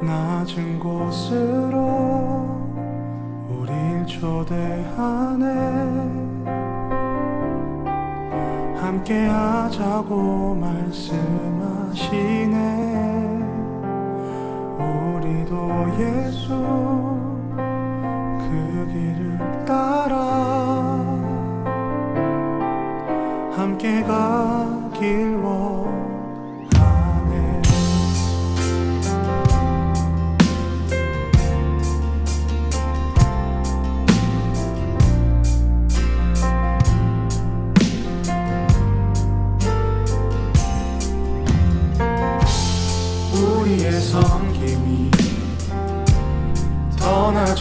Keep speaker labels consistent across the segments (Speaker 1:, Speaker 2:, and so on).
Speaker 1: 낮은 곳으로 우릴 초대하네. 함께 하자고 말씀하시네. 우리도 예수 그 길을 따라 함께 가길 원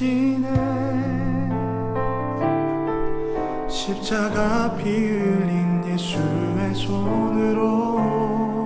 Speaker 1: 하시네 십자가 피 흘린 예수의 손으로